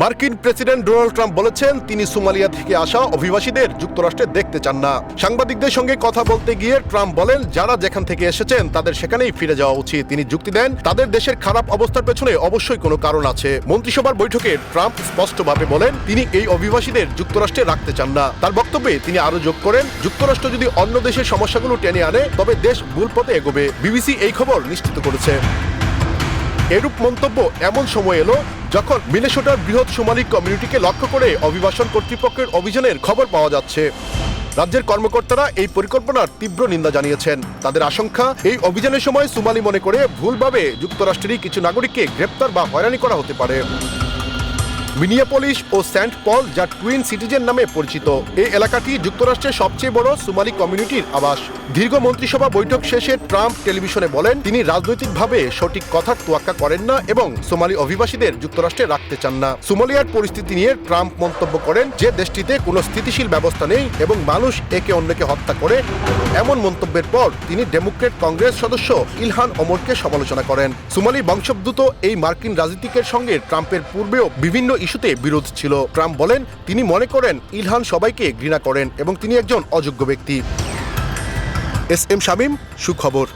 মার্কিন president Donald Trump বলেছেন, তিনি সোমালিয়া থেকে আসা অভিবাসীদের যুক্তরাষ্ট্রে দেখতে চান না। সাংবাদিকদের সঙ্গে কথা বলতে গিয়ে ট্রাম্প বলেন, যারা যেখান থেকে এসেছেন, তাদের সেখানেই ফিরে যাওয়া উচিত। তিনি যুক্তি দেন, তাদের দেশের খারাপ অবস্থার পেছনে অবশ্যই কোনো কারণ আছে। মন্ত্রিসভার বৈঠকে ট্রাম্প স্পষ্টভাবে বলেন, তিনি এই অভিবাসীদের যুক্তরাষ্ট্রে রাখতে চান না। তার বক্তব্যে তিনি আরও যোগ করেন, যুক্তরাষ্ট্র যদি অন্য দেশের সমস্যাগুলো টেনে আনে, তবে দেশ ভুল পথে এগোবে। বিবিসি এই খবর নিশ্চিত করেছে। এরূপ মন্তব্য এমন সময় এলো যখন মিনেসোটার বৃহৎ সোমালি কমিউনিটিকে লক্ষ্য করে অভিবাসন কর্তৃপক্ষের অভিযানের খবর পাওয়া যাচ্ছে। রাজ্যের কর্মকর্তারা এই পরিকল্পনার তীব্র নিন্দা জানিয়েছেন। তাদের আশঙ্কা, এই অভিযানের সময় সোমালি মনে করে ভুলভাবে যুক্তরাষ্ট্রেরই কিছু নাগরিককে গ্রেপ্তার বা হয়রানি করা হতে পারে। মিনিয়াপলিস ও সেন্ট পল, যা টুইন সিটিজেন নামে পরিচিত। এই এলাকাটি যুক্তরাষ্ট্রের সবচেয়ে বড় সোমালি কমিউনিটির আবাস। দীর্ঘ মন্ত্রিসভা বৈঠক শেষে ট্রাম্প টেলিভিশনে বলেন, তিনি রাজনৈতিকভাবে সঠিক কথার তোয়াক্কা করেন না এবং সোমালি অভিবাসীদের যুক্তরাষ্ট্রে রাখতে চান না। সোমালিয়ার পরিস্থিতি নিয়ে ট্রাম্প মন্তব্য করেন যে, দেশটিতে কোনো স্থিতিশীল ব্যবস্থা নেই এবং মানুষ একে অন্যকে হত্যা করে। এমন মন্তব্যের পর তিনি ডেমোক্রেট কংগ্রেস সদস্য ইলহান অমরকে সমালোচনা করেন। সোমালি বংশোদ্ভূত এই মার্কিন রাজনীতিকের সঙ্গে ট্রাম্পের পূর্বেও বিভিন্ন ইস্যুতে বিরোধ ছিল। ট্রাম্প বলেন, তিনি মনে করেন, ইলহান সবাইকে ঘৃণা করেন এবং তিনি একজন অযোগ্য ব্যক্তি। এস এম শামীম, সুখবর।